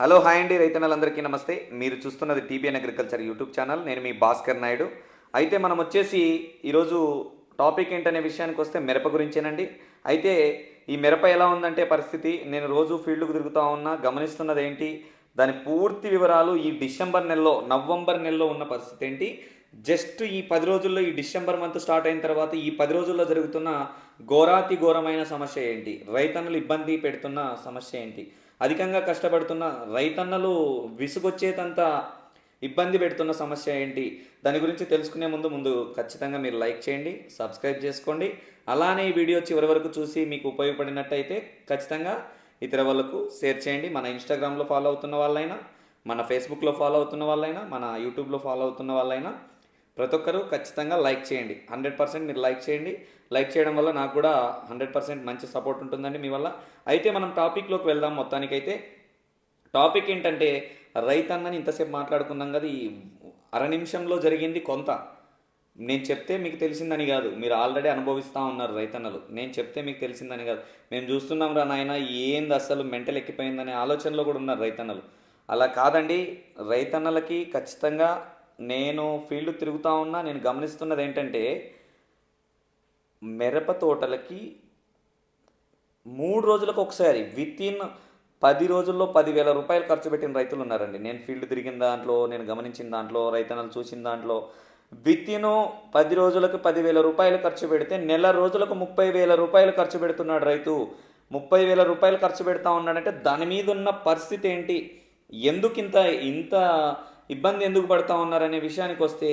Hello hi అండి. రైతన్నలందరికీ నమస్తే. మీరు చూస్తున్నది టీబీఎన్ అగ్రికల్చర్ యూట్యూబ్ ఛానల్. నేను మీ భాస్కర్ నాయుడు. అయితే మనం వచ్చేసి ఈరోజు టాపిక్ ఏంటనే విషయానికి వస్తే మిరప గురించేనండి. అయితే ఈ మిరప ఎలా ఉందంటే పరిస్థితి నేను రోజు ఫీల్డ్కు తిరుగుతూ ఉన్నా గమనిస్తున్నది ఏంటి దాని పూర్తి వివరాలు ఈ డిసెంబర్ నెలలో నవంబర్ నెలలో ఉన్న పరిస్థితి ఏంటి జస్ట్ ఈ పది రోజుల్లో ఈ డిసెంబర్ మంత్ స్టార్ట్ అయిన తర్వాత ఈ పది రోజుల్లో జరుగుతున్న ఘోరాతి ఘోరమైన సమస్య ఏంటి రైతన్నలు ఇబ్బంది పెడుతున్న సమస్య ఏంటి అధికంగా కష్టపడుతున్న రైతన్నలు విసుగొచ్చేటంత ఇబ్బంది పెడుతున్న సమస్య ఏంటి? దాని గురించి తెలుసుకునే ముందు ముందు ఖచ్చితంగా మీరు లైక్ చేయండి సబ్స్క్రైబ్ చేసుకోండి. అలానే ఈ వీడియో చివరి వరకు చూసి మీకు ఉపయోగపడినట్టయితే ఖచ్చితంగా ఇతర వాళ్ళకు షేర్ చేయండి. మన ఇన్స్టాగ్రామ్లో ఫాలో అవుతున్న వాళ్ళైనా మన ఫేస్బుక్లో ఫాలో అవుతున్న వాళ్ళైనా మన యూట్యూబ్లో ఫాలో అవుతున్న వాళ్ళైనా. ప్రతి ఒక్కరూ ఖచ్చితంగా లైక్ చేయండి. హండ్రెడ్ పర్సెంట్ మీరు లైక్ చేయండి. లైక్ చేయడం వల్ల నాకు కూడా హండ్రెడ్ పర్సెంట్ మంచి సపోర్ట్ ఉంటుందండి మీ వల్ల. అయితే మనం టాపిక్లోకి వెళ్దాం మొత్తానికైతే. టాపిక్ ఏంటంటే రైతన్నని ఇంతసేపు మాట్లాడుకున్నాం కదా ఈ అర నిమిషంలో జరిగింది కొంత. నేను చెప్తే మీకు తెలిసిందని కాదు. మీరు ఆల్రెడీ అనుభవిస్తూ ఉన్నారు రైతన్నలు. నేను చెప్తే మీకు తెలిసిందని కాదు. మేము చూస్తున్నాం రా నాయన ఏంది అసలు మెంటల్ ఎక్కిపోయిందనే ఆలోచనలో కూడా ఉన్నారు రైతన్నలు. అలా కాదండి. రైతన్నలకి ఖచ్చితంగా నేను ఫీల్డ్ తిరుగుతూ ఉన్నా నేను గమనిస్తున్నది ఏంటంటే మిరప తోటలకి మూడు రోజులకు ఒకసారి విత్ ఇన్ పది రోజుల్లో పదివేల రూపాయలు ఖర్చు పెట్టిన రైతులు ఉన్నారండి. నేను ఫీల్డ్ తిరిగిన దాంట్లో నేను గమనించిన దాంట్లో రైతన్నలు చూసిన దాంట్లో విత్ ఇన్ పది రోజులకు పదివేల రూపాయలు ఖర్చు పెడితే నెల రోజులకు ముప్పై వేల రూపాయలు ఖర్చు పెడుతున్నాడు రైతు. ముప్పై వేల రూపాయలు ఖర్చు పెడతా ఉన్నాడంటే దాని మీద ఉన్న పరిస్థితి ఏంటి? ఎందుకు ఇంత ఇంత ఇబ్బంది ఎందుకు పడతా ఉన్నారనే విషయానికి వస్తే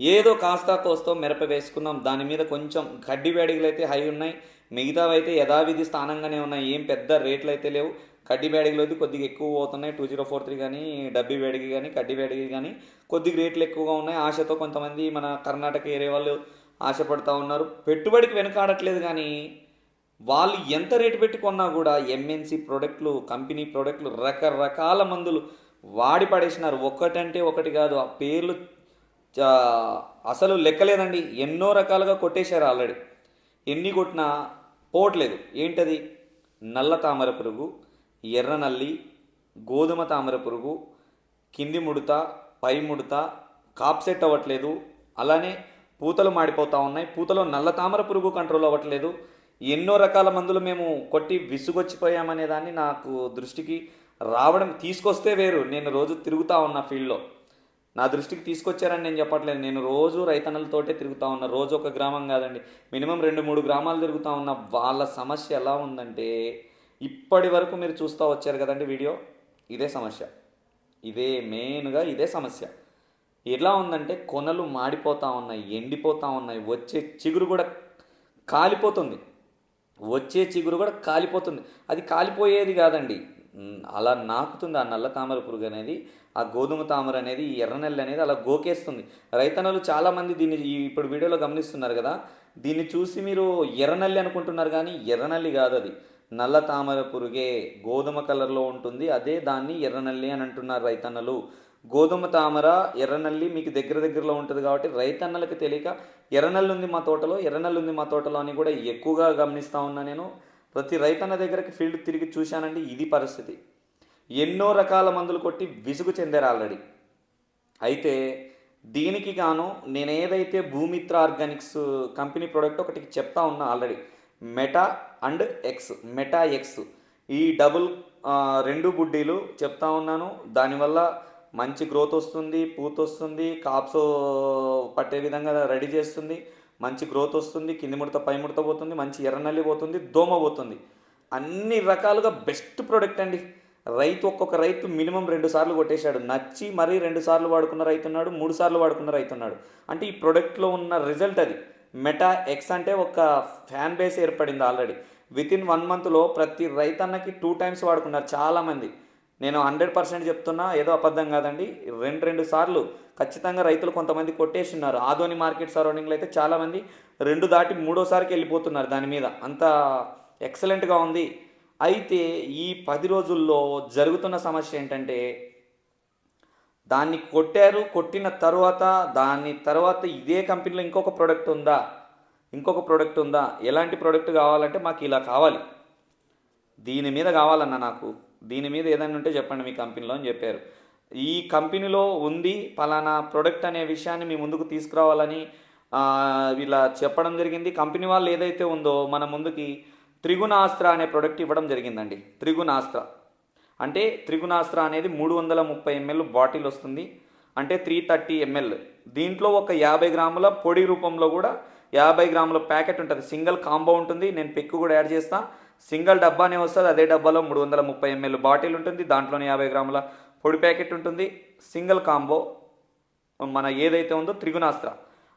ఏదో కాస్త కోస్తో మిరప వేసుకున్నాం. దాని మీద కొంచెం గడ్డి వేడిగలు అయితే హై ఉన్నాయి. మిగతావి అయితే యథావిధి స్థానంగానే ఉన్నాయి. ఏం పెద్ద రేట్లు అయితే లేవు. కడ్డి వేడిగలు అయితే కొద్దిగా ఎక్కువ పోతున్నాయి. టూ జీరో ఫోర్ త్రీ కానీ డబ్బి వేడిగి కానీ కడ్డి వేడిగి కానీ కొద్దిగా రేట్లు ఎక్కువగా ఉన్నాయి. ఆశతో కొంతమంది మన కర్ణాటక ఏరియా వాళ్ళు ఆశపడతా ఉన్నారు. పెట్టుబడికి వెనకాడట్లేదు కానీ వాళ్ళు ఎంత రేటు పెట్టుకున్నా కూడా ఎంఎన్సి ప్రోడక్ట్లు కంపెనీ ప్రోడక్ట్లు రకరకాల మందులు వాడి పడేసినారు. ఒక్కటంటే ఒకటి కాదు. ఆ పేర్లు చా- అసలు లెక్కలేదండి. ఎన్నో రకాలుగా కొట్టేశారు ఆల్రెడీ. ఎన్ని కొట్టినా పోవట్లేదు. ఏంటది? నల్ల తామర పురుగు ఎర్ర నల్లి గోధుమ తామర పురుగు కింది ముడత పై ముడత కాప్సెట్ అవ్వట్లేదు. అలానే పూతలు మాడిపోతూ ఉన్నాయి. పూతలో నల్ల తామర పురుగు కంట్రోల్ అవ్వట్లేదు. ఎన్నో రకాల మందులు మేము కొట్టి విసుగొచ్చిపోయామనే దాన్ని నాకు దృష్టికి రావడం తీసుకొస్తే వేరు. నేను రోజు తిరుగుతూ ఉన్న ఫీల్డ్లో. నా దృష్టికి తీసుకొచ్చారని నేను చెప్పట్లేదు. నేను రోజు రైతన్నలతోటే తిరుగుతూ ఉన్నా. రోజు ఒక గ్రామం కాదండి. మినిమం రెండు మూడు గ్రామాలు తిరుగుతూ ఉన్నా. వాళ్ళ సమస్య ఎలా ఉందంటే ఇప్పటి వరకు మీరు చూస్తూ వచ్చారు కదండి వీడియో? ఇదే సమస్య. ఇదే మెయిన్గా ఇదే సమస్య. ఎలా ఉందంటే కొనలు మాడిపోతూ ఉన్నాయి ఎండిపోతూ ఉన్నాయి వచ్చే చిగురు కూడా కాలిపోతుంది. వచ్చే చిగురు కూడా కాలిపోతుంది. అది కాలిపోయేది కాదండి. అలా నాకుతుంది ఆ నల్ల తామర పురుగు అనేది ఆ గోధుమ తామర అనేది ఈ ఎర్రనెల్లి అనేది అలా గోకేస్తుంది. రైతన్నలు చాలామంది దీన్ని ఇప్పుడు వీడియోలో గమనిస్తున్నారు కదా దీన్ని చూసి మీరు ఎర్రనల్లి అనుకుంటున్నారు కానీ ఎర్రనల్లి కాదు అది. నల్ల తామర పురుగే గోధుమ కలర్లో ఉంటుంది అదే దాన్ని ఎర్రనల్లి అని అంటున్నారు రైతన్నలు. గోధుమ తామర ఎర్రనల్లి మీకు దగ్గర దగ్గరలో ఉంటుంది కాబట్టి రైతన్నలకు తెలియక ఎర్రనల్లి ఉంది మా తోటలో ఎర్రనల్లి ఉంది మా తోటలో అని కూడా ఎక్కువగా గమనిస్తూ ఉన్నా నేను. ప్రతి రైతన్న దగ్గరికి ఫీల్డ్ తిరిగి చూశానండి ఇది పరిస్థితి. ఎన్నో రకాల మందులు కొట్టి విసుగు చెందారు ఆల్రెడీ. అయితే దీనికి గాను నేను ఏదైతే భూమిత్ర ఆర్గానిక్స్ కంపెనీ ప్రోడక్ట్ ఒకటి చెప్తా ఉన్నా already Meta and X Meta X. ఈ డబుల్ రెండు బుడ్డీలు చెప్తా ఉన్నాను. దానివల్ల మంచి గ్రోత్ వస్తుంది పూత వస్తుంది కాప్స్ పట్టే విధంగా రెడీ చేస్తుంది మంచి గ్రోత్ వస్తుంది కింది ముడత పై ముడత పోతుంది మంచి ఎర్రనల్లి పోతుంది దోమ పోతుంది. అన్ని రకాలుగా బెస్ట్ ప్రోడక్ట్ అండి. రైతు ఒక్కొక్క రైతు మినిమం రెండు సార్లు కొట్టేశాడు. నచ్చి మరీ రెండు సార్లు వాడుకున్న రైతు ఉన్నాడు మూడు సార్లు వాడుకున్న రైతు ఉన్నాడు. అంటే ఈ ప్రోడక్ట్లో ఉన్న రిజల్ట్ అది. మెటా ఎక్స్ అంటే ఒక ఫ్యాన్ బేస్ ఏర్పడింది ఆల్రెడీ విత్ ఇన్ వన్ మంత్లో ప్రతి రైతన్నకి టూ టైమ్స్ వాడుకున్నారు చాలామంది. నేను హండ్రెడ్ పర్సెంట్ చెప్తున్నా ఏదో అబద్ధం కాదండి. రెండు రెండు సార్లు ఖచ్చితంగా రైతులు కొంతమంది కొట్టేసినారు. ఆదోని మార్కెట్ సరౌండింగ్లో అయితే చాలామంది రెండు దాటి మూడోసారికి వెళ్ళిపోతున్నారు దాని మీద. అంత ఎక్సలెంట్గా ఉంది. అయితే ఈ పది రోజుల్లో జరుగుతున్న సమస్య ఏంటంటే దాన్ని కొట్టారు కొట్టిన తర్వాత దాని తర్వాత ఇదే కంపెనీలో ఇంకొక ప్రోడక్ట్ ఉందా? ఇంకొక ప్రోడక్ట్ ఉందా? ఎలాంటి ప్రోడక్ట్ కావాలంటే మాకు ఇలా కావాలి. దీని మీద కావాలన్నా నాకు. దీని మీద ఏదైనా ఉంటే చెప్పండి మీ కంపెనీలో అని చెప్పారు. ఈ కంపెనీలో ఉంది పలానా ప్రొడక్ట్ అనే విషయాన్ని మీ ముందుకు తీసుకురావాలని ఇలా చెప్పడం జరిగింది. కంపెనీ వాళ్ళు ఏదైతే ఉందో మన ముందుకి త్రిగుణాస్త్ర అనే ప్రొడక్ట్ ఇవ్వడం జరిగిందండి. త్రిగుణాస్త్ర. అంటే త్రిగుణాస్త్ర అనేది మూడు వందల ముప్పై ఎంఎల్ బాటిల్ వస్తుంది. అంటే త్రీ థర్టీ ఎంఎల్. దీంట్లో ఒక యాభై గ్రాముల పొడి రూపంలో కూడా యాభై గ్రాముల ప్యాకెట్ ఉంటుంది. సింగిల్ కాంబో ఉంటుంది. నేను పెక్కు కూడా యాడ్ చేస్తాను సింగిల్ డబ్బానే వస్తుంది అదే డబ్బాలో మూడు వందల ముప్పై ఎంఎల్ బాటిల్ ఉంటుంది దాంట్లోనే యాభై గ్రాముల పొడి ప్యాకెట్ ఉంటుంది. సింగిల్ కాంబో మన ఏదైతే ఉందో త్రిగుణాస్త్ర.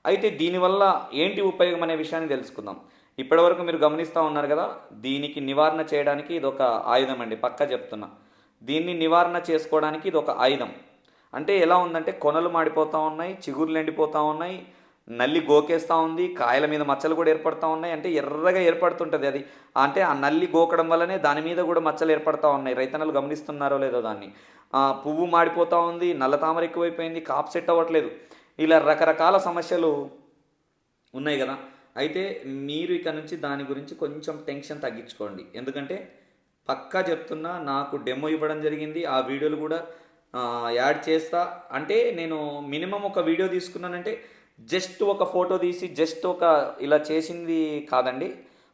అయితే దీనివల్ల ఏంటి ఉపయోగం అనే విషయాన్ని తెలుసుకుందాం. ఇప్పటివరకు మీరు గమనిస్తూ ఉన్నారు కదా దీనికి నివారణ చేయడానికి ఇది ఒక ఆయుధం అండి పక్క చెప్తున్నా. దీన్ని నివారణ చేసుకోవడానికి ఇది ఒక ఆయుధం. అంటే ఎలా ఉందంటే కొనలు మాడిపోతూ ఉన్నాయి చిగుర్లు ఎండిపోతూ ఉన్నాయి నల్లి గోకేస్తూ ఉంది కాయల మీద మచ్చలు కూడా ఏర్పడుతూ ఉన్నాయి అంటే ఎర్రగా ఏర్పడుతుంటుంది అది. అంటే ఆ నల్లి గోకడం వల్లనే దాని మీద కూడా మచ్చలు ఏర్పడుతూ ఉన్నాయి. రైతన్నలు గమనిస్తున్నారో లేదో దాన్ని. పువ్వు మాడిపోతూ ఉంది నల్ల తామర ఎక్కువైపోయింది కాప్ సెట్ అవ్వట్లేదు. ఇలా రకరకాల సమస్యలు ఉన్నాయి కదా. అయితే మీరు ఇక నుంచి దాని గురించి కొంచెం టెన్షన్ తగ్గించుకోండి. ఎందుకంటే పక్కా చెప్తున్నా నాకు డెమో ఇవ్వడం జరిగింది ఆ వీడియోలు కూడా యాడ్ చేస్తా. అంటే నేను మినిమం ఒక వీడియో తీసుకున్నానంటే జస్ట్ ఒక ఫోటో తీసి జస్ట్ ఒక ఇలా చేసింది కాదండి.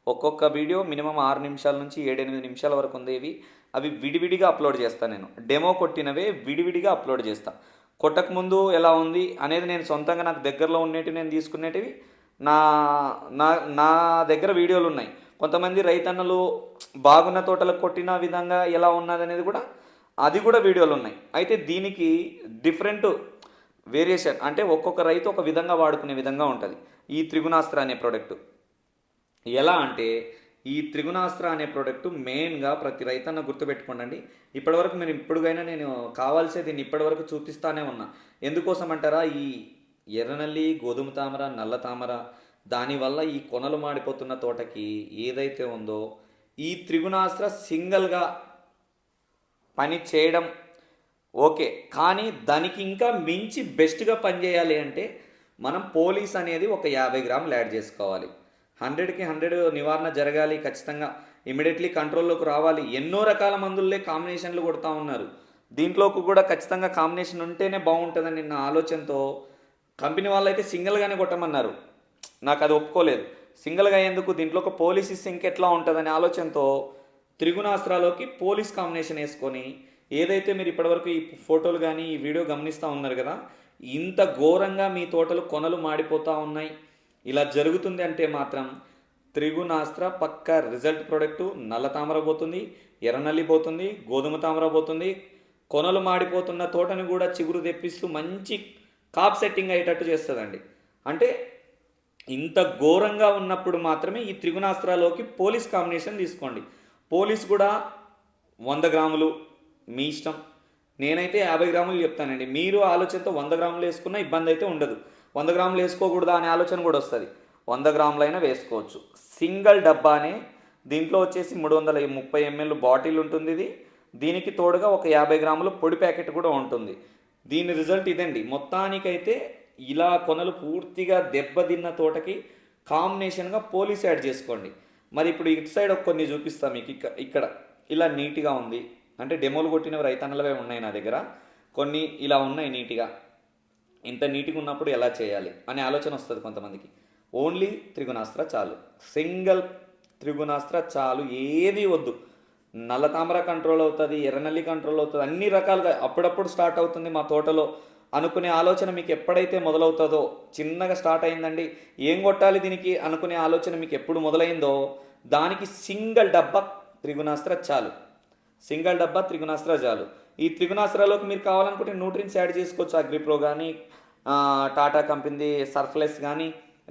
ఒక్కొక్క వీడియో మినిమం ఆరు నిమిషాల నుంచి ఏడెనిమిది నిమిషాల వరకు ఉండేవి అవి విడివిడిగా అప్లోడ్ చేస్తాను నేను. డెమో కొట్టినవే విడివిడిగా అప్లోడ్ చేస్తాను కొట్టక ముందు ఎలా ఉంది అనేది నేను సొంతంగా నాకు దగ్గరలో ఉండేటివి నేను తీసుకునేటివి నా నా నా దగ్గర వీడియోలు ఉన్నాయి. కొంతమంది రైతన్నలు బాగున్న తోటలకు కొట్టిన విధంగా ఎలా ఉన్నది అనేది కూడా అది కూడా వీడియోలు ఉన్నాయి. అయితే దీనికి డిఫరెంట్ వేరియేషన్ అంటే ఒక్కొక్క రైతు ఒక విధంగా వాడుకునే విధంగా ఉంటుంది. ఈ త్రిగుణాస్త్ర అనే ప్రోడక్ట్ ఎలా అంటే ఈ త్రిగుణాస్త్ర అనే ప్రోడక్ట్ మెయిన్గా ప్రతి రైతన్న గుర్తుపెట్టుకోండి ఇప్పటివరకు మీరు ఇప్పుడుగైనా నేను కావాల్సే దీన్ని ఇప్పటివరకు చూపిస్తానే ఉన్నా. ఎందుకోసం అంటారా ఈ ఎర్రనల్లి గోధుమ తామర నల్ల తామర దానివల్ల ఈ కొనలు మాడిపోతున్న తోటకి ఏదైతే ఉందో ఈ త్రిగుణాస్త్ర సింగిల్గా పని చేయడం ఓకే కానీ దానికి ఇంకా మించి బెస్ట్గా పనిచేయాలి అంటే మనం పోలీస్ అనేది ఒక యాభై గ్రాములు యాడ్ చేసుకోవాలి. హండ్రెడ్కి హండ్రెడ్ నివారణ జరగాలి ఖచ్చితంగా. ఇమీడియట్లీ కంట్రోల్లోకి రావాలి. ఎన్నో రకాల మందుల్లే కాంబినేషన్లు కొడతా ఉన్నారు. దీంట్లోకి కూడా ఖచ్చితంగా కాంబినేషన్ ఉంటేనే బాగుంటుందని నా ఆలోచనతో కంపెనీ వాళ్ళు అయితే సింగిల్గానే కొట్టమన్నారు. నాకు అది ఒప్పుకోలేదు. సింగిల్గా ఎందుకు దీంట్లో ఒక పోలీస్ సింక్ ఎట్లా ఉంటుందనే ఆలోచనతో త్రిగుణాస్త్రాలోకి పోలీస్ కాంబినేషన్ వేసుకొని ఏదైతే మీరు ఇప్పటివరకు ఈ ఫోటోలు కానీ ఈ వీడియో గమనిస్తూ ఉన్నారు కదా ఇంత ఘోరంగా మీ తోటలు కొనలు మాడిపోతూ ఉన్నాయి. ఇలా జరుగుతుంది అంటే మాత్రం త్రిగుణాస్త్ర పక్క రిజల్ట్ ప్రోడక్టు నల్ల తామర పోతుంది ఎర్రనల్లి పోతుంది గోధుమ తామర పోతుంది. కొనలు మాడిపోతున్న తోటను కూడా చిగురు తెప్పిస్తూ మంచి కాప్ సెట్టింగ్ అయ్యేటట్టు చేస్తుందండి. అంటే ఇంత ఘోరంగా ఉన్నప్పుడు మాత్రమే ఈ త్రిగుణాస్త్రాలోకి పోలీస్ కాంబినేషన్ తీసుకోండి. పోలీస్ కూడా వంద గ్రాములు మీ ఇష్టం. నేనైతే యాభై గ్రాములు చెప్తానండి. మీరు ఆలోచనతో వంద గ్రాములు వేసుకున్న ఇబ్బంది అయితే ఉండదు. వంద గ్రాములు వేసుకోకూడదా అనే ఆలోచన కూడా వస్తుంది. వంద గ్రాములైనా వేసుకోవచ్చు. సింగిల్ డబ్బానే దీంట్లో వచ్చేసి మూడు వందల ముప్పై ఎంఎల్ బాటిల్ ఉంటుంది ఇది. దీనికి తోడుగా ఒక యాభై గ్రాముల పొడి ప్యాకెట్ కూడా ఉంటుంది. దీని రిజల్ట్ ఇదండి. మొత్తానికైతే ఇలా కొనలు పూర్తిగా దెబ్బతిన్న తోటకి కాంబినేషన్గా పోలీస్ యాడ్ చేసుకోండి. మరి ఇప్పుడు ఇటు సైడ్ ఒక కొన్ని చూపిస్తాం మీకు. ఇక్క ఇక్కడ. ఇలా నీట్గా ఉంది. అంటే డెమోలు కొట్టినవి రైతన్నలవే ఉన్నాయి నా దగ్గర. కొన్ని ఇలా ఉన్నాయి నీట్గా. ఇంత నీట్గా ఉన్నప్పుడు ఎలా చేయాలి? అనే ఆలోచన వస్తుంది కొంతమందికి. ఓన్లీ త్రిగుణాస్త్ర చాలు. సింగిల్ త్రిగుణాస్త్ర చాలు. ఏది వద్దు. నల్ల తామర కంట్రోల్ అవుతుంది ఎర్రనల్లి కంట్రోల్ అవుతుంది అన్ని రకాలుగా అప్పుడప్పుడు స్టార్ట్ అవుతుంది మా తోటలో. అనుకునే ఆలోచన మీకు ఎప్పుడైతే మొదలవుతుందో చిన్నగా స్టార్ట్ అయిందండి. ఏం కొట్టాలి దీనికి? అనుకునే ఆలోచన మీకు ఎప్పుడు మొదలైందో దానికి సింగిల్ డబ్బా త్రిగుణాస్త్ర చాలు. సింగల్ డబ్బా త్రిగుణాస్త్ర చాలు ఈ త్రిగుణాస్త్రాలోకి మీరు కావాలనుకుంటే న్యూట్రిన్స్ యాడ్ చేసుకోవచ్చు. అగ్రిప్రో కానీ టాటా కంపెనీది సర్ఫ్లెస్ కానీ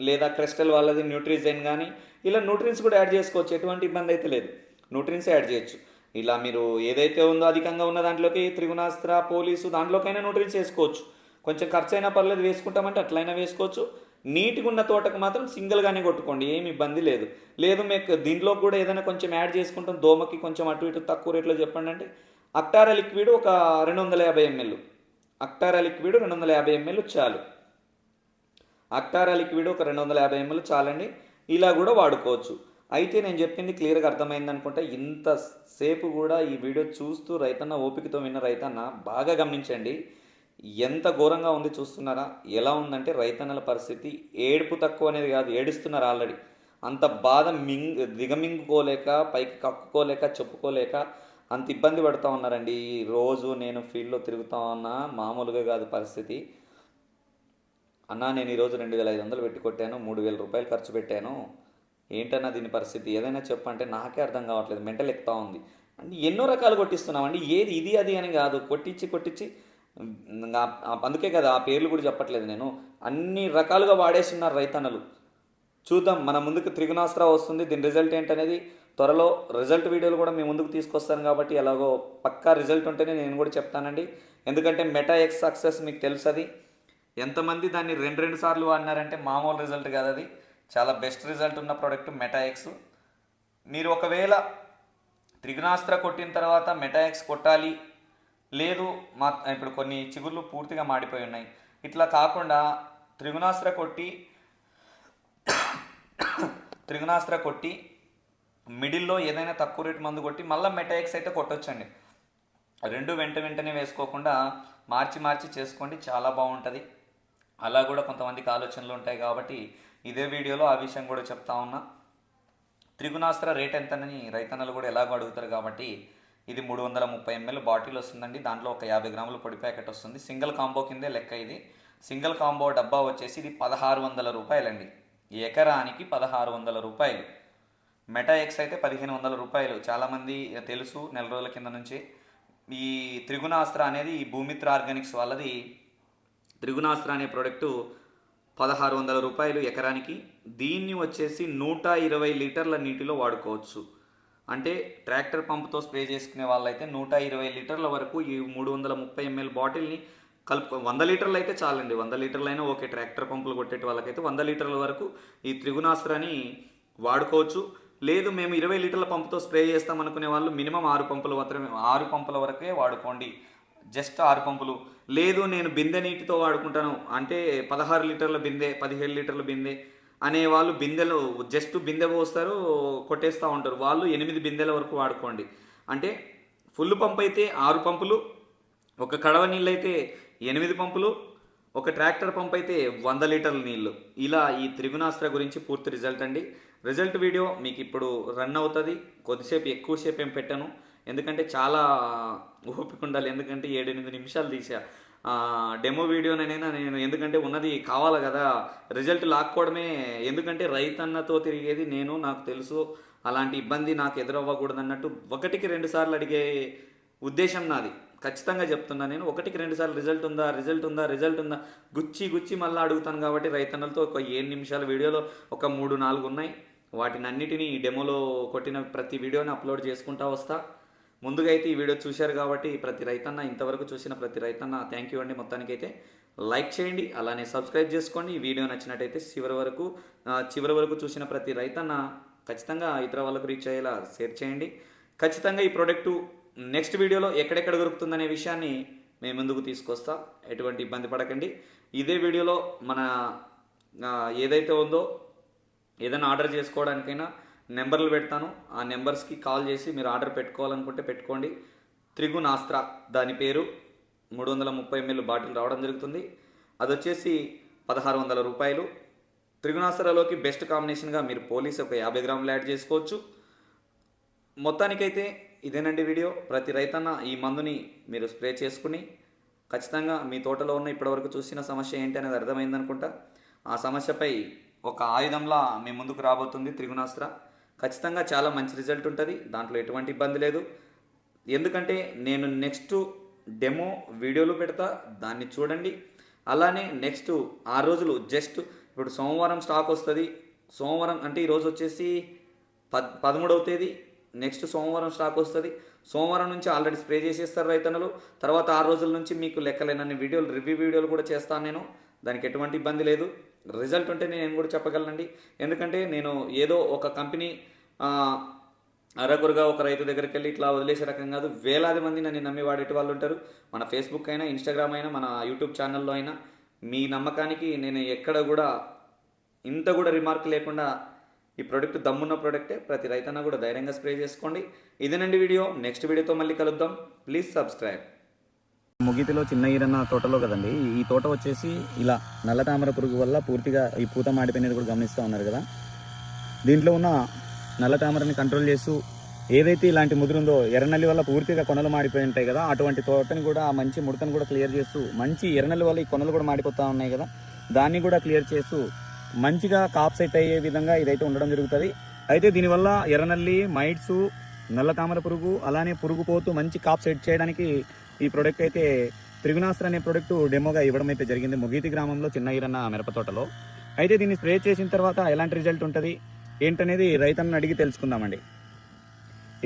లేదా క్రిస్టల్ వాళ్ళది న్యూట్రిజైన్ కానీ ఇలా న్యూట్రిన్స్ కూడా యాడ్ చేసుకోవచ్చు. ఎటువంటి ఇబ్బంది అయితే లేదు. న్యూట్రిన్స్ యాడ్ చేయొచ్చు. ఇలా మీరు ఏదైతే ఉందో అధికంగా ఉన్న దాంట్లోకి త్రిగుణాస్త్ర పోలీసు దాంట్లోకైనా న్యూట్రిన్స్ వేసుకోవచ్చు. కొంచెం ఖర్చు అయినా పర్లేదు వేసుకుంటామంటే అట్లయినా వేసుకోవచ్చు. నీట్గా ఉన్న తోటకు మాత్రం సింగిల్గానే కొట్టుకోండి ఏమి ఇబ్బంది లేదు. లేదు మీకు దీంట్లో కూడా ఏదైనా కొంచెం యాడ్ చేసుకుంటాం దోమకి కొంచెం అటు ఇటు తక్కువ రేట్లో చెప్పండి అంటే అక్టారా లిక్విడ్ ఒక రెండు వందల యాభై ఎంఎల్. అక్టారా లిక్విడ్ రెండు వందల యాభై ఎంఎల్ చాలు. అక్టారా లిక్విడ్ ఒక రెండు వందల యాభై ఎంఎల్ చాలండి ఇలా కూడా వాడుకోవచ్చు. అయితే నేను చెప్పింది క్లియర్గా అర్థమైంది అనుకుంటే ఇంతసేపు కూడా ఈ వీడియో చూస్తూ రైతన్న ఓపికతో విన్న రైతన్న బాగా గమనించండి. ఎంత ఘోరంగా ఉంది చూస్తున్నారా? ఎలా ఉందంటే రైతన్నల పరిస్థితి ఏడుపు తక్కువ అనేది కాదు ఏడుస్తున్నారు ఆల్రెడీ. అంత బాధ మింగ్ దిగమింగుకోలేక పైకి కక్కుకోలేక చెప్పుకోలేక అంత ఇబ్బంది పడుతూ ఉన్నారండి. రోజు నేను ఫీల్డ్లో తిరుగుతా ఉన్నా మామూలుగా కాదు పరిస్థితి. అన్నా నేను ఈరోజు రెండు వేల ఐదు వందలు పెట్టి కొట్టాను మూడు వేల రూపాయలు ఖర్చు పెట్టాను. ఏంటన్నా దీని పరిస్థితి? ఏదైనా చెప్పంటే నాకే అర్థం కావట్లేదు మెంటల్ ఎక్కుతా ఉంది. అంటే ఎన్నో రకాలు కొట్టిస్తున్నామండి. ఏది ఇది అది అని కాదు. కొట్టించి కొట్టించి అందుకే కదా ఆ పేర్లు కూడా చెప్పట్లేదు నేను. అన్ని రకాలుగా వాడేస్తున్నారు రైతన్నలు. చూద్దాం మన ముందుకు త్రిగుణాస్త్ర వస్తుంది. దీని రిజల్ట్ ఏంటనేది త్వరలో రిజల్ట్ వీడియోలు కూడా మేము ముందుకు తీసుకొస్తాను కాబట్టి ఎలాగో పక్కా రిజల్ట్ ఉంటేనే నేను కూడా చెప్తానండి. ఎందుకంటే మెటా ఎక్స్ సక్సెస్ మీకు తెలుసు అది ఎంతమంది దాన్ని రెండు రెండు సార్లు వాడినారంటే మామూలు రిజల్ట్ కాదు అది. చాలా బెస్ట్ రిజల్ట్ ఉన్న ప్రోడక్ట్ మెటా ఎక్స్ మీరు ఒకవేళ త్రిగుణాస్త్ర కొట్టిన తర్వాత మెటాఎక్స్ కొట్టాలి లేదు మా ఇప్పుడు కొన్ని చిగుర్లు పూర్తిగా మాడిపోయి ఉన్నాయి. ఇట్లా కాకుండా త్రిగుణాస్త్ర కొట్టి త్రిగుణాస్త్ర కొట్టి మిడిల్లో ఏదైనా తక్కువ రేటు మందు కొట్టి మళ్ళీ మెటాఎక్స్ అయితే కొట్టొచ్చండి. రెండు వెంట వెంటనే వేసుకోకుండా మార్చి మార్చి చేసుకోండి చాలా బాగుంటుంది. అలా కూడా కొంతమందికి ఆలోచనలు ఉంటాయి కాబట్టి ఇదే వీడియోలో ఆ విషయం కూడా చెప్తా ఉన్నా. త్రిగుణాస్త్ర రేట్ ఎంతనని రైతన్నలు కూడా ఎలాగో అడుగుతారు కాబట్టి ఇది మూడు వందల ముప్పై ఎంఎల్ బాటిల్ వస్తుందండి. దాంట్లో ఒక యాభై గ్రాముల పొడి ప్యాకెట్ వస్తుంది. సింగిల్ కాంబో కిందే లెక్క ఇది. సింగిల్ కాంబో డబ్బా వచ్చేసి ఇది పదహారు వందల రూపాయలండి. ఎకరానికి పదహారు వందల రూపాయలు. మెటా ఎక్స్ అయితే పదిహేను వందల రూపాయలు. చాలామంది తెలుసు నెల రోజుల కింద నుంచి. ఈ త్రిగుణాస్త్ర అనేది ఈ భూమిత్ర ఆర్గానిక్స్ వాళ్ళది. త్రిగుణాస్త్ర అనే ప్రోడక్టు పదహారు వందల రూపాయలు ఎకరానికి. దీన్ని వచ్చేసి నూట ఇరవై లీటర్ల నీటిలో వాడుకోవచ్చు. అంటే ట్రాక్టర్ పంపుతో స్ప్రే చేసుకునే వాళ్ళైతే నూట ఇరవై లీటర్ల వరకు ఈ మూడు వందల ముప్పై ఎంఎల్ బాటిల్ని కలుపు వంద లీటర్లు అయితే చాలండి. వంద లీటర్లు అయినా ఓకే ట్రాక్టర్ పంపులు కొట్టేటి వాళ్ళకైతే వంద లీటర్ల వరకు ఈ త్రిగుణాస్త్రాన్ని వాడుకోవచ్చు. లేదు మేము ఇరవై లీటర్ల పంపుతో స్ప్రే చేస్తాం అనుకునే వాళ్ళు మినిమం ఆరు పంపులు మాత్రమే ఆరు పంపుల వరకే వాడుకోండి. జస్ట్ ఆరు పంపులు. లేదు నేను బిందె నీటితో వాడుకుంటాను. అంటే పదహారు లీటర్ల బిందె పదిహేడు లీటర్ల బిందె అనే వాళ్ళు బిందెలు జస్ట్ బిందె పోస్తారు కొట్టేస్తూ ఉంటారు. వాళ్ళు ఎనిమిది బిందెల వరకు వాడుకోండి. అంటే ఫుల్ పంప్ అయితే ఆరు పంపులు ఒక కడవ నీళ్ళు అయితే ఎనిమిది పంపులు ఒక ట్రాక్టర్ పంప్ అయితే వంద లీటర్ల నీళ్ళు. ఇలా ఈ త్రిగుణాస్త్ర గురించి పూర్తి రిజల్ట్ అండి. రిజల్ట్ వీడియో మీకు ఇప్పుడు రన్ అవుతుంది. కొద్దిసేపు ఎక్కువసేపు ఏం పెట్టాను. ఎందుకంటే చాలా ఓపిక ఉండాలి. ఎందుకంటే ఏడెనిమిది నిమిషాలు తీసా. డెమో వీడియోనైనా నేను ఎందుకంటే ఉన్నది కావాలి కదా. రిజల్ట్ లాక్కోవడమే ఎందుకంటే రైతన్నతో తిరిగేది నేను నాకు తెలుసు. అలాంటి ఇబ్బంది నాకు ఎదురవ్వకూడదు అన్నట్టు ఒకటికి రెండు సార్లు అడిగే ఉద్దేశం నాది. ఖచ్చితంగా చెప్తున్నా నేను ఒకటికి రెండు సార్లు రిజల్ట్ ఉందా రిజల్ట్ ఉందా రిజల్ట్ ఉందా? గుచ్చి గుచ్చి మళ్ళీ అడుగుతాను కాబట్టి రైతన్నలతో ఒక ఏడు నిమిషాల వీడియోలో ఒక మూడు నాలుగు ఉన్నాయి. వాటిని అన్నిటినీ డెమోలో కొట్టిన ప్రతి వీడియోని అప్లోడ్ చేసుకుంటా వస్తా. ముందుగా అయితే ఈ వీడియో చూశారు కాబట్టి ప్రతి రైతన్న ఇంతవరకు చూసిన ప్రతి రైతన్న థ్యాంక్ యూ అండి మొత్తానికైతే. లైక్ చేయండి అలానే సబ్స్క్రైబ్ చేసుకోండి. ఈ వీడియో నచ్చినట్టయితే చివరి వరకు చివరి వరకు చూసిన ప్రతి రైతన్న ఖచ్చితంగా ఇతర వాళ్ళకు రీచ్ అయ్యేలా షేర్ చేయండి. ఖచ్చితంగా ఈ ప్రోడక్టు నెక్స్ట్ వీడియోలో ఎక్కడెక్కడ దొరుకుతుందనే విషయాన్ని మేము ముందుకు తీసుకొస్తాం. ఎటువంటి ఇబ్బంది పడకండి. ఇదే వీడియోలో మన ఏదైతే ఉందో ఏదైనా ఆర్డర్ చేసుకోవడానికైనా నెంబర్లు పెడతాను. ఆ నెంబర్స్కి కాల్ చేసి మీరు ఆర్డర్ పెట్టుకోవాలనుకుంటే పెట్టుకోండి. త్రిగుణాస్త్ర దాని పేరు మూడు వందల ముప్పై ఎంఎల్ బాటిల్ రావడం జరుగుతుంది. అది వచ్చేసి పదహారు వందల రూపాయలు. త్రిగుణాస్త్రలోకి బెస్ట్ కాంబినేషన్గా మీరు పోలీస్ ఒక యాభై గ్రాములు యాడ్ చేసుకోవచ్చు. మొత్తానికైతే ఇదేనండి వీడియో. ప్రతి రైతన్న ఈ మందుని మీరు స్ప్రే చేసుకుని ఖచ్చితంగా మీ తోటలో ఉన్న ఇప్పటివరకు చూసిన సమస్య ఏంటి అనేది అర్థమైందనుకుంటా. ఆ సమస్యపై ఒక ఆయుధంలా మీ ముందుకు రాబోతుంది త్రిగుణాస్త్ర. ఖచ్చితంగా చాలా మంచి రిజల్ట్ ఉంటుంది. దాంట్లో ఎటువంటి ఇబ్బంది లేదు. ఎందుకంటే నేను నెక్స్ట్ డెమో వీడియోలు పెడతా దాన్ని చూడండి. అలానే నెక్స్ట్ ఆ రోజులు జస్ట్ ఇప్పుడు సోమవారం స్టాక్ వస్తుంది. సోమవారం అంటే ఈరోజు వచ్చేసి పద్ పదమూడవ తేదీ నెక్స్ట్ సోమవారం స్టాక్ వస్తుంది. సోమవారం నుంచి ఆల్రెడీ స్ప్రే చేసేస్తారు రైతన్నలు. తర్వాత ఆ రోజుల నుంచి మీకు లెక్కలేనన్ని వీడియోలు రివ్యూ వీడియోలు కూడా చేస్తాను నేను. దానికి ఎటువంటి ఇబ్బంది లేదు. రిజల్ట్ ఉంటే నేను కూడా చెప్పగలనండి. ఎందుకంటే నేను ఏదో ఒక కంపెనీ ఆ, ఒక రైతు దగ్గరికి వెళ్ళి ఇట్లా వదిలేసే రకం కాదు. వేలాది మంది నన్ను నమ్మి వాడేటి వాళ్ళు ఉంటారు. మన ఫేస్బుక్ అయినా ఇన్స్టాగ్రామ్ అయినా మన యూట్యూబ్ ఛానల్లో అయినా మీ నమ్మకానికి నేను ఎక్కడ కూడా ఇంత కూడా రిమార్క్ లేకుండా ఈ ప్రోడక్ట్ దమ్మున్న ప్రోడక్టే ప్రతి రైతన్న కూడా ధైర్యంగా స్ప్రే చేసుకోండి. ఇదేనండి వీడియో. నెక్స్ట్ వీడియోతో మళ్ళీ కలుద్దాం. ప్లీజ్ సబ్స్క్రైబ్ ముగితిలో చిన్న ఈరన్న తోటలో కదండి. ఈ తోట వచ్చేసి ఇలా నల్ల తామర పురుగు వల్ల పూర్తిగా ఈ పూత మాడిపోయినది కూడా గమనిస్తూ ఉన్నారు కదా. దీంట్లో ఉన్న నల్ల తామరని కంట్రోల్ చేస్తూ ఏదైతే ఇలాంటి ముదురుందో ఎర్రనల్లి వల్ల పూర్తిగా కొనలు మాడిపోయి ఉంటాయి కదా అటువంటి తోటని కూడా ఆ మంచి ముడతను కూడా క్లియర్ చేస్తూ మంచి ఎర్రనల్లి వల్ల ఈ కొనలు కూడా మాడిపోతూ ఉన్నాయి కదా. దాన్ని కూడా క్లియర్ చేస్తూ మంచిగా కాప్ సెట్ అయ్యే విధంగా ఇదైతే ఉండడం జరుగుతుంది. అయితే దీనివల్ల ఎర్రనల్లి మైట్స్ నల్ల తామర పురుగు అలానే పురుగు పోతూ మంచి కాప్ సెట్ చేయడానికి ఈ ప్రోడక్ట్ అయితే త్రిగుణాస్త్ర అనే ప్రోడక్ట్ డెమోగా ఇవ్వడం అయితే జరిగింది. ముగీతి గ్రామంలో చిన్న ఈరన్న మిరపతోటలో అయితే దీన్ని స్ప్రే చేసిన తర్వాత ఎలాంటి రిజల్ట్ ఉంటుంది? ఏంటనేది రైతన్న అడిగి తెలుసుకుందామండి.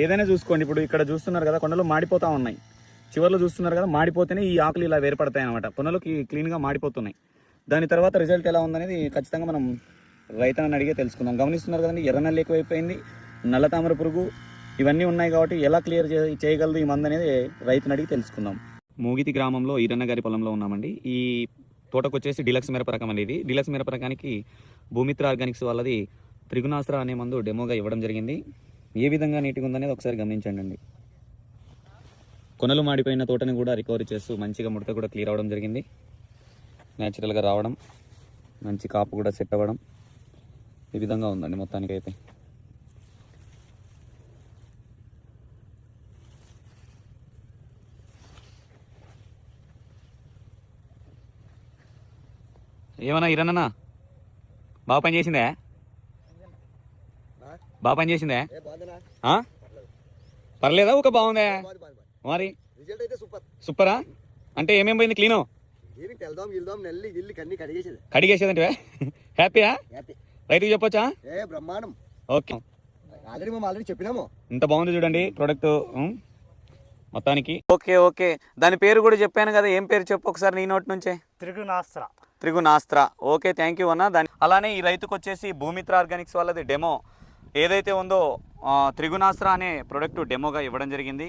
ఏదైనా చూసుకోండి. ఇప్పుడు ఇక్కడ చూస్తున్నారు కదా కొండలు మాడిపోతా ఉన్నాయి. చివర్లో చూస్తున్నారు కదా మాడిపోతేనే ఈ ఆకులు ఇలా వేరుపడతాయి అనమాట కొనలకి క్లీన్గా మాడిపోతున్నాయి. దాని తర్వాత రిజల్ట్ ఎలా ఉందనేది ఖచ్చితంగా మనం రైతన్నని అడిగే తెలుసుకుందాం. గమనిస్తున్నారు కదండి ఎర్రనల్లి ఎక్కువైపోయింది. నల్ల తామర పురుగు ఇవన్నీ ఉన్నాయి కాబట్టి ఎలా క్లియర్ చే- చేయగలదు ఈ మందు అనేది రైతుని అడిగి తెలుసుకుందాం. మూగితి గ్రామంలో ఈరన్న గారి పొలంలో ఉన్నామండి. ఈ తోటకు వచ్చేసి డిలక్స్ మిరప రకం అనేది. డిలక్స్ మిరప రకానికి భూమిత్ర ఆర్గానిక్స్ వాళ్ళది త్రిగుణాస్త్ర అనే మందు డెమోగా ఇవ్వడం జరిగింది. ఏ విధంగా నీట్గా ఉందనేది ఒకసారి గమనించండి అండి కొనలు మాడిపోయిన తోటని కూడా రికవరీ చేస్తూ మంచిగా ముడత కూడా క్లియర్ అవ్వడం జరిగింది. న్యాచురల్గా రావడం మంచి కాపు కూడా సెట్ అవ్వడం ఈ విధంగా ఉందండి మొత్తానికైతే. ఏమన్నా ఇరన్నా బాగా పని చేసిందే? బాగా పని చేసిందే? పర్లేదా? ఒక బాగుందే. మరి? సూపర్. అంటే ఏమేం పోయింది క్లీను? కడిగేసేదంటే? హ్యాపీయా? హ్యాపీ. రైతుకి చెప్పొచ్చా? బ్రహ్మాండం. ఓకే. ఆల్రెడీ మేము ఆల్రెడీ చెప్పినాము. ఇంత బాగుంది చూడండి ప్రోడక్ట్ మొత్తానికి. Okay okay. దాని పేరు కూడా చెప్పాను కదా ఏం పేరు చెప్పు ఒకసారి నీ నోటి నుంచే? Trigunastra. Trigunastra. Okay thank you అన్న. దాని అలానే ఈ రైతుకు వచ్చేసి భూమిత్ర ఆర్గానిక్స్ వాళ్ళది డెమో. ఏదైతే ఉందో త్రిగుణాస్త్ర అనే ప్రోడక్ట్ డెమోగా ఇవ్వడం జరిగింది.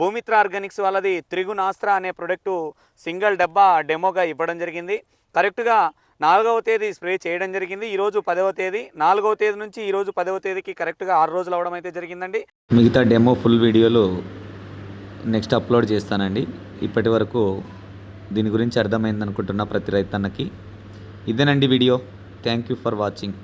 భూమిత్ర ఆర్గానిక్స్ వాళ్ళది త్రిగుణాస్త్ర అనే ప్రోడక్ట్ సింగిల్ డబ్బా డెమోగా ఇవ్వడం జరిగింది. కరెక్ట్గా నాలుగవ తేదీ స్ప్రే చేయడం జరిగింది. ఈరోజు పదవ తేదీ. నాలుగవ తేదీ నుంచి ఈరోజు పదవ తేదీకి కరెక్ట్గా ఆరు రోజులు అవడం అయితే జరిగిందండి. మిగతా డెమో ఫుల్ వీడియోలు నెక్స్ట్ అప్లోడ్ చేస్తానండి. ఇప్పటి వరకు దీని గురించి అర్థమైందనుకుంటున్న ప్రతి రైతన్నకి. ఇదేనండి video. Thank you for watching